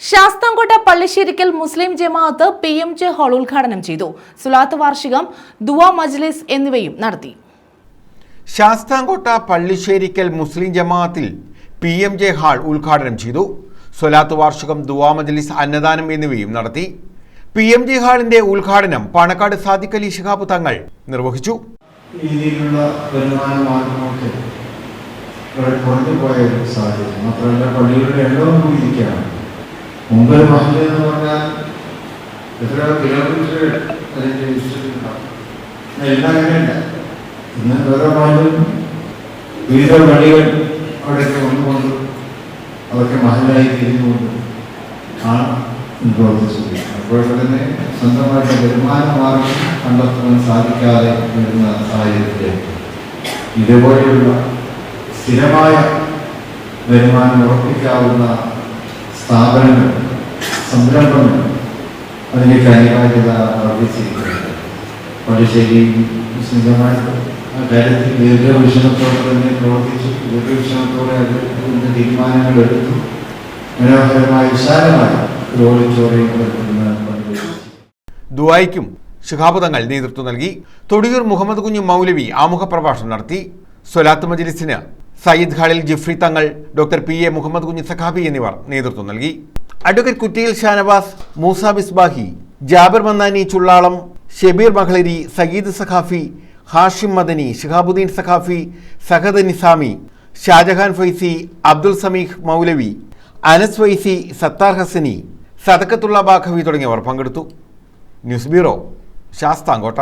ശാസ്താംകോട്ട പള്ളിശ്ശേരിക്കൽ മുസ്ലിം ജമാഅത്ത് P M J hall ഉദ്ഘാടനം ചെയ്തു. സുലാത്ത് വാർഷികം ദുവ മജ്ലിസ് എന്നിവയും നടത്തി. ശാസ്താംകോട്ട പള്ളിശ്ശേരിക്കൽ മുസ്ലിം ജമാഅത്തിൽ പി എം ജെ ഹാൾ ഉദ്ഘാടനം ചെയ്തു. സ്വലാത്ത് വാർഷികം ദുവാ മജ്ലിസ് അന്നദാനം എന്നിവയും നടത്തി. പി എം ജെ ഹാളിന്റെ ഉദ്ഘാടനം പാണക്കാട് സാദിഖ് അലി ശിഹാബ് തങ്ങൾ നിർവഹിച്ചു. രീതിയിലുള്ള വരുമാന മാർഗമൊക്കെ വളരെ കുറഞ്ഞു പോയ സാഹചര്യം. മാത്രമല്ല പള്ളികളുടെ എണ്ണവും കൂടിയിരിക്കുകയാണ് ഒരു മഹല്ല് എന്ന് പറഞ്ഞാൽ എത്രയോ കിലോമീറ്റർ ഇന്ന് ഓരോ മഹലും വിവിധ പള്ളികൾ അവിടെയൊക്കെ വന്നുകൊണ്ട് അതൊക്കെ മഹലായി തിരിഞ്ഞുകൊണ്ട് ആണ് പ്രവർത്തിച്ചത് തന്നെ സ്വന്തമായിട്ട് വരുമാന മാർഗം കണ്ടെത്താൻ സാധിക്കാതെ വരുന്ന സാഹചര്യത്തിൽ ഇതുപോലെയുള്ള സ്ഥിരമായ വരുമാനം ഉറപ്പിക്കാവുന്ന സ്ഥാപനങ്ങൾ സംരംഭങ്ങൾ അതിലേക്ക് അനിവാര്യത വർദ്ധിച്ചിരിക്കുന്നത് പള്ളിശ്ശേരി കാര്യത്തിൽ ദീർഘവിഷമത്തോടെ തന്നെ പ്രവർത്തിച്ചു. ദീർഘവിഷമത്തോടെ തീരുമാനങ്ങൾ എടുത്തു. മനോഹരമായ വിശാലമായ ഒരു ഓഡിറ്റോറിയം ദുബായിക്കും ശിഹാബ് നേതൃത്വം നൽകി. തൊടിയൂർ മുഹമ്മദ് കുഞ്ഞു മൗലവി ആമുഖ പ്രഭാഷണം നടത്തി. സ്വലാത്ത് മജ്ലിസിന് സയ്യിദ് ഖാലിൽ ജിഫ്രി തങ്ങൾ doctor P A Muhammad Kunhi സഖാബി എന്നിവർ നേതൃത്വം നൽകി. അഡ്വക്കേറ്റ് കുറ്റിയിൽ ഷാനവാസ് മൂസ ബിസ്ബാഹി ജാബിർ മന്നാനി ചുള്ളാളം ഷെബീർ മഹളരി സയ്യിദ് സഖാഫി ഹാഷിം മദനി ഷിഹാബുദ്ദീൻ സഖാഫി സഹദ് നിസാമി ഷാജഹാൻ ഫൈസി അബ്ദുൽ സമീഖ് മൗലവി അനസ് ഫൈസി സത്താർ ഹസനി സദക്കത്തുള്ള ബാഖവി തുടങ്ങിയവർ പങ്കെടുത്തു. News bureau Sasthamkotta.